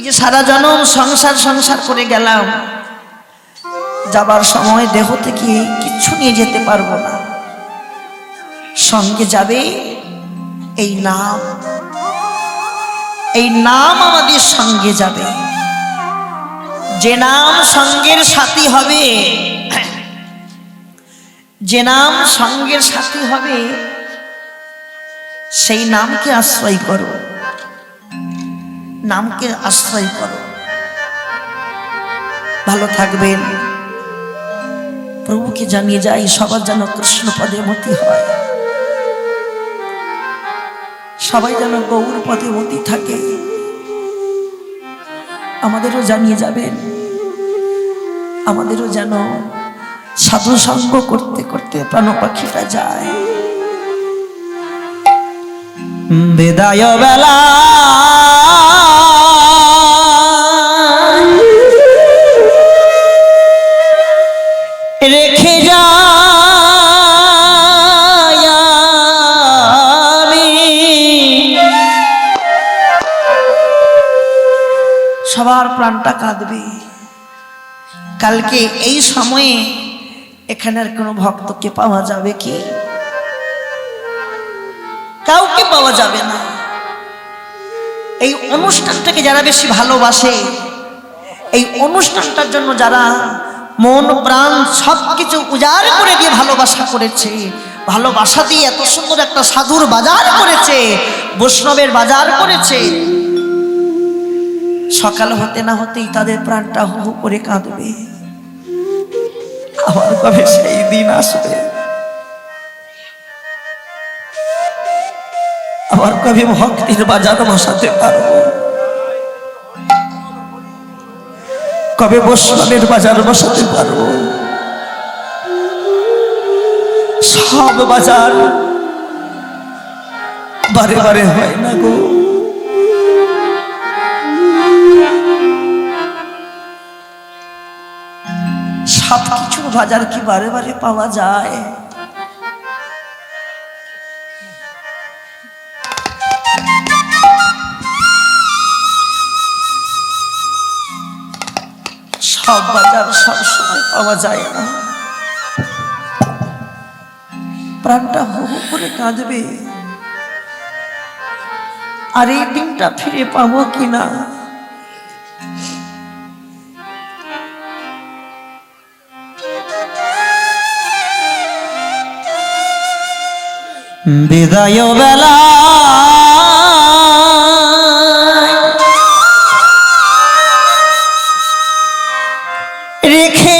এই যে সারা জনম সংসার সংসার করে গেলাম। যাবার সময় দেহ থেকে কিচ্ছু নিয়ে যেতে পারব না। সঙ্গে যাবে এই নাম। এই নাম আমাদের সঙ্গে যাবে। যে নাম সঙ্গের সাথী হবে, যে নাম সঙ্গের সাথী হবে, সেই নামকে আশ্রয় করো। নামকে আশ্রয় করো। ভালো থাকবেন। প্রভুকে জানিয়ে যাই, সবার যেন কৃষ্ণ পদে মতি হয়। সবাই যেন গৌর পদে মতি থাকে। আমাদেরও জানিয়ে যাবেন, আমাদেরও যেন সাধু সঙ্গ করতে করতে প্রাণ পাখিটা যায়। বেদায় বেলা সবার কাঁদবে কালকে এই সময়ে এখানের কোনো ভক্তকে পাওয়া যাবে কি? কাউকে পাওয়া যাবে না। এই অনুষ্ঠানটাকে যারা বেশি ভালোবাসে, এই অনুষ্ঠানটার জন্য যারা মন প্রাণ সব কিছু উজাড় করে দিয়ে ভালোবাসা করেছে, ভালোবাসা দিয়ে এত সুন্দর একটা সাধুর বাজার করেছে, বৈষ্ণবের বাজার করেছে সকাল হতে না হতেই তাদের প্রাণটা হু হু করে কাঁদবে। আবার কবে সেই দিন আসবে? আবার কবে ভক্তির বাজার বসাতে পারব? কবে বৈষ্ণবের বাজার বসাতে পারব? সব বাজার বারে বারে হয় না গো। বাজার কি বারে বারে পাওয়া যায়? সব বাজার সব সময় পাওয়া যায় না। প্রাণটা হু হু করে কাঁদবে। আর এই দিনটা ফিরে পাবো কিনা? বিদায় বেলা রেখে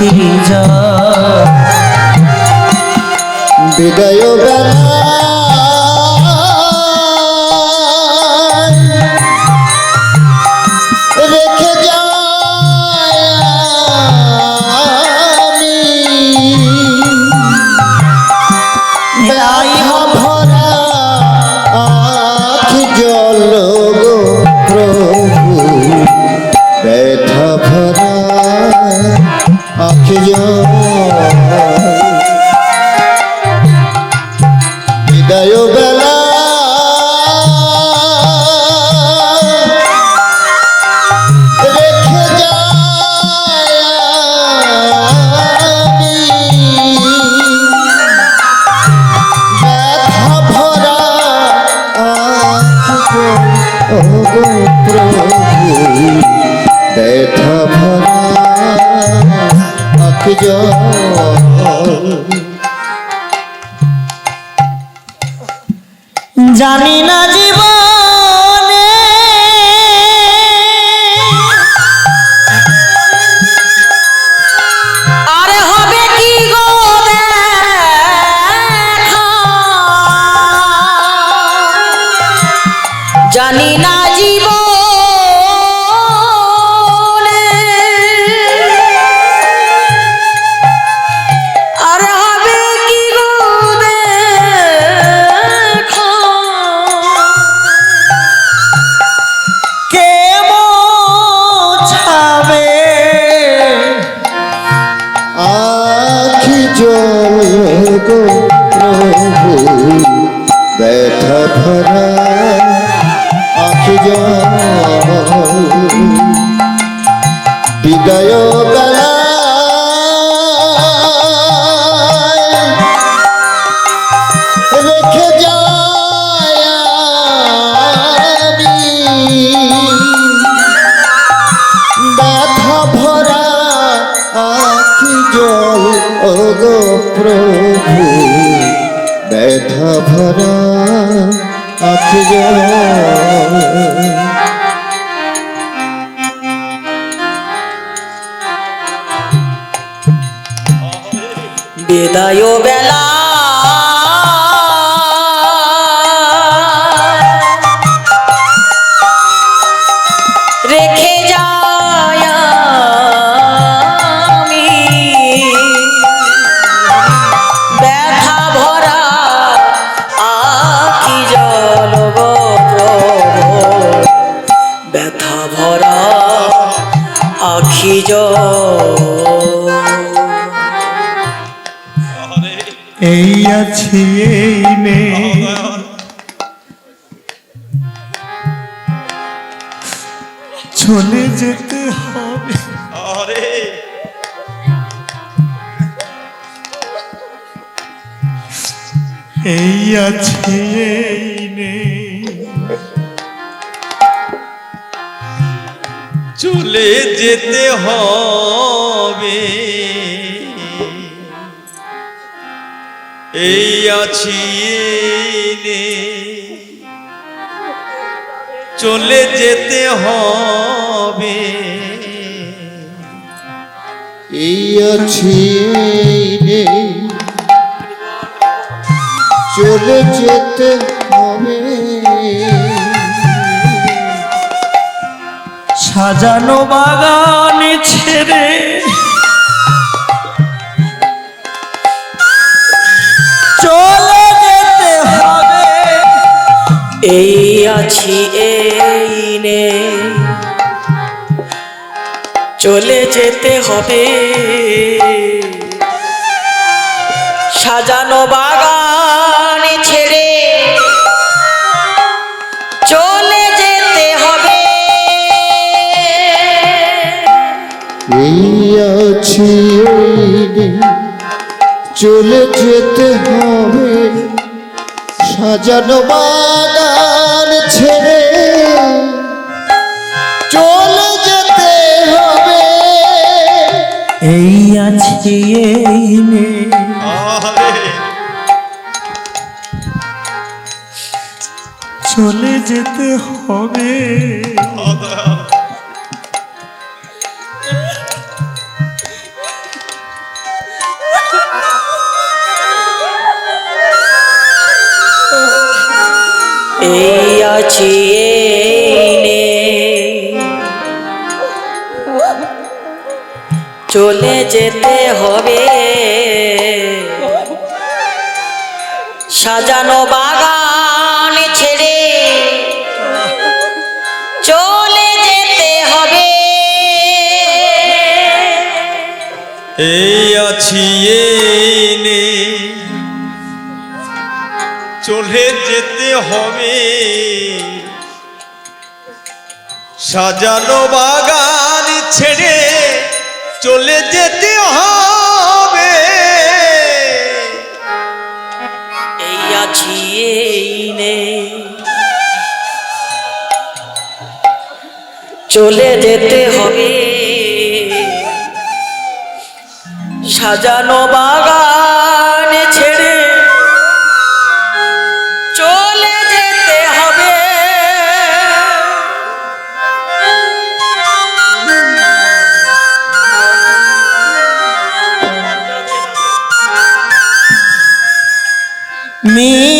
আখি জল বিদায় বেলা। আখি জানি না জীবনে প্রভু ব্যথা ভরা আখি আছি এই নেই। চলে যেতে হবে। এই আছে এই নেই। চলে যেতে হবে। এই আছি চলে যেতে হবে। এই আছি চলে যেতে হবে। সাজানো বাগান ছেড়ে আছি এই নে। চলে যেতে হবে। সাজানো বাগান ছেড়ে চলে যেতে হবে। এই আছি চলে যেতে হবে। সাজানো বাগান চলে যেতে হবে। এই আছি এই নেই চলে যেতে হবে। এই আছি চলে যেতে হবে। সাজানো বাগান ছেড়ে চলে যেতে হবে। এই আছি চলে যেতে হবে। সাজানো বাগান ছেড়ে চলে যেতে হবে। এই আছি এই চলে যেতে হবে। সাজানো বাগান 你。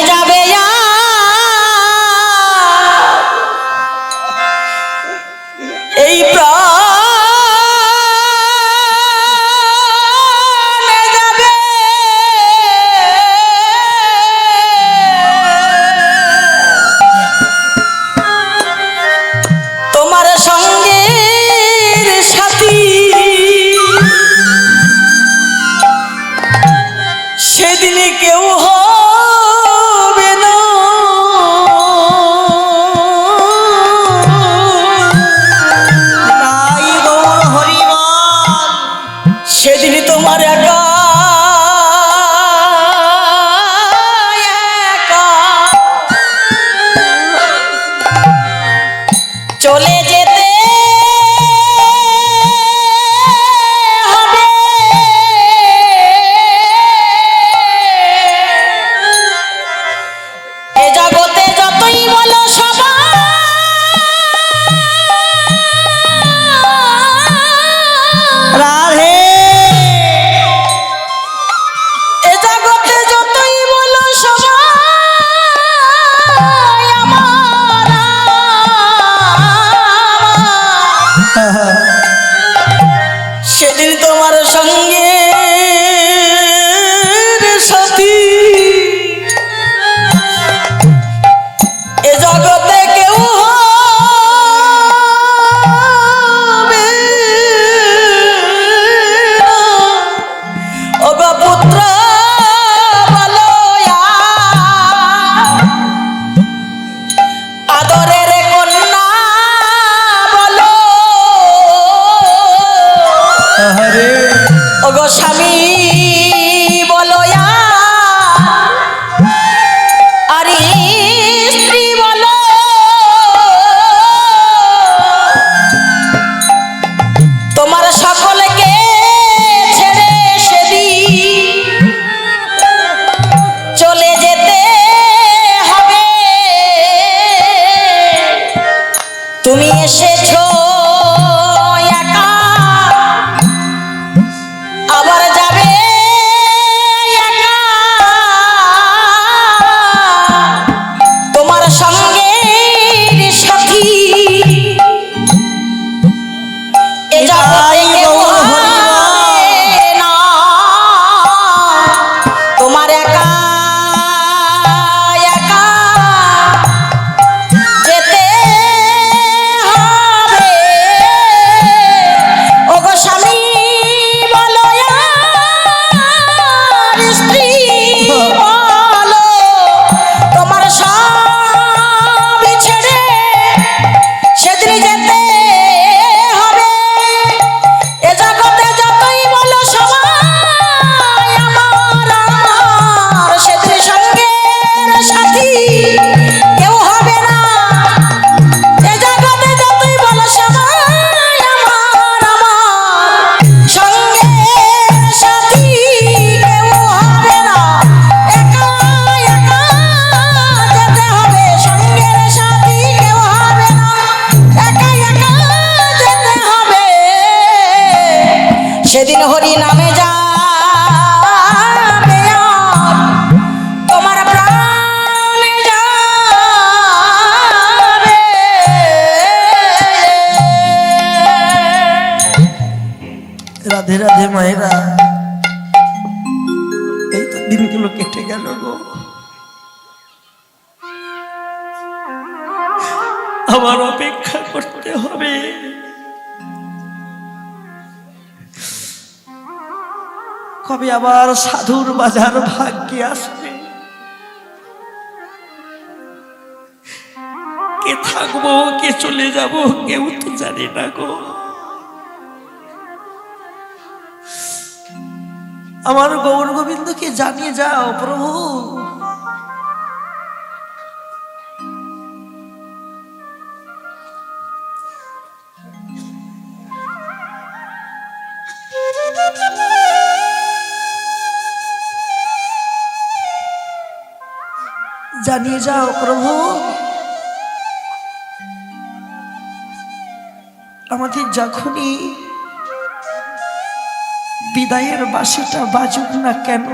মায়েরা। এই তো দিনগুলো কেটে গেল গো। আবার অপেক্ষা করতে হবে। কবে আবার সাধুর বাজার ভাগ্যে আসবে? কে থাকব, কে চলে যাব, কেউ তো জানি না গো। আমার গৌর গোবিন্দকে জানিয়ে যাও প্রভু। জানিয়ে যাও প্রভু। আমাদের যখনই বিদায়ের বাসিটা বাজুক না কেন?